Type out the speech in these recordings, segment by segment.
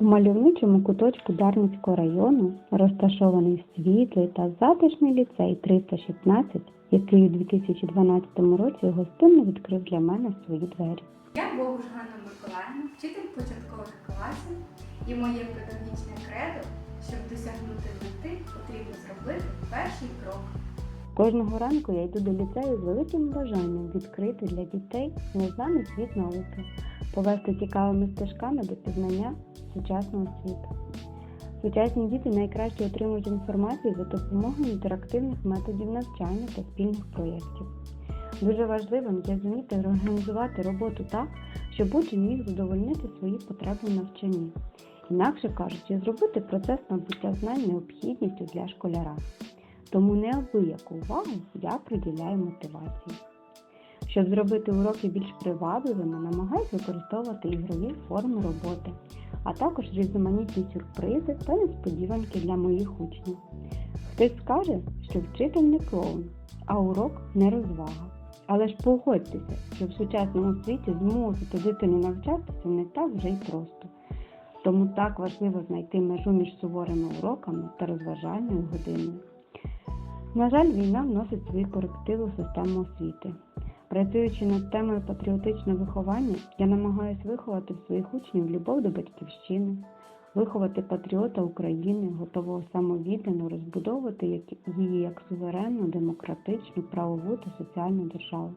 У мальовничому куточку Дарницького району розташований світлий та затишний ліцей 316, який у 2012 році гостинно відкрив для мене свої двері. Я Богуш Ганна Миколаївна, вчитель початкових класів, і моє педагогічне кредо, щоб досягнути мети, потрібно зробити перший крок. Кожного ранку я йду до ліцею з великим бажанням відкрити для дітей незнаний світ науки, повести цікавими стежками до пізнання сучасного світу. Сучасні діти найкраще отримують інформацію за допомогою інтерактивних методів навчання та спільних проєктів. Дуже важливим є зуміти організувати роботу так, щоб учень міг задовольнити свої потреби в навчанні. Інакше кажучи, зробити процес набуття знань необхідністю для школяра. Тому неабияку увагу я приділяю мотивації. Щоб зробити уроки більш привабливими, намагаюся використовувати ігрові форми роботи, а також різноманітні сюрпризи та несподіванки для моїх учнів. Хтось скаже, що вчитель не клоун, а урок не розвага. Але ж погодьтеся, що в сучасному світі змусити дитину навчатися не так вже й просто. Тому так важливо знайти межу між суворими уроками та розважальною годиною. На жаль, війна вносить свої корективи в систему освіти. Працюючи над темою патріотичного виховання, я намагаюся виховати в своїх учнів любов до батьківщини, виховати патріота України, готового самовіддано розбудовувати її як суверенну, демократичну, правову та соціальну державу,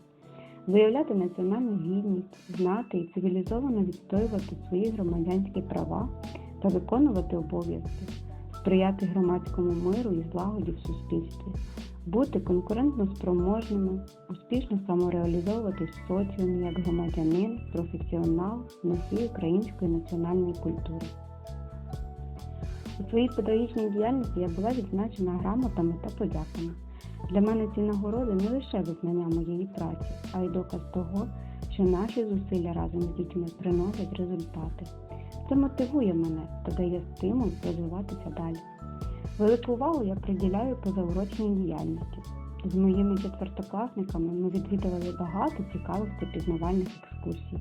виявляти національну гідність, знати і цивілізовано відстоювати свої громадянські права та виконувати обов'язки, сприяти громадському миру і злагоді в суспільстві бути конкурентно спроможними, успішно самореалізовуватись в соціумі як громадянин, професіонал, носій української національної культури. У своїй педагогічній діяльності я була відзначена грамотами та подяками. Для мене ці нагороди не лише визнання моєї праці, а й доказ того, що наші зусилля разом з дітьми приносять результати. Це мотивує мене та дає стимул розвиватися далі. Велику увагу я приділяю позаурочній діяльності. З моїми четвертокласниками ми відвідували багато цікавих та пізнавальних екскурсій.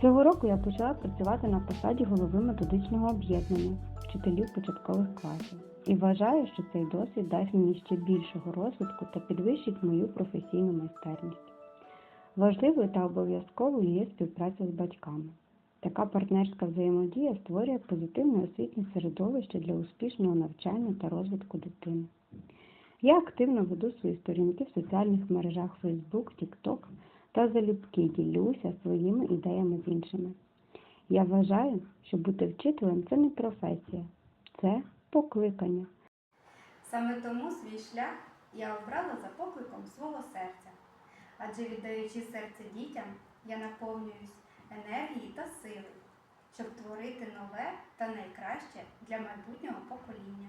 Цього року я почала працювати на посаді голови методичного об'єднання вчителів початкових класів і вважаю, що цей досвід дасть мені ще більшого розвитку та підвищить мою професійну майстерність. Важливою та обов'язковою є співпраця з батьками. Така партнерська взаємодія створює позитивне освітнє середовище для успішного навчання та розвитку дитини. Я активно веду свої сторінки в соціальних мережах Facebook, TikTok та залюбки ділюся своїми ідеями з іншими. Я вважаю, що бути вчителем це не професія, це покликання. Саме тому свій шлях я обрала за покликом свого серця. Адже віддаючи серце дітям, я наповнююсь енергії та сили, щоб творити нове та найкраще для майбутнього покоління.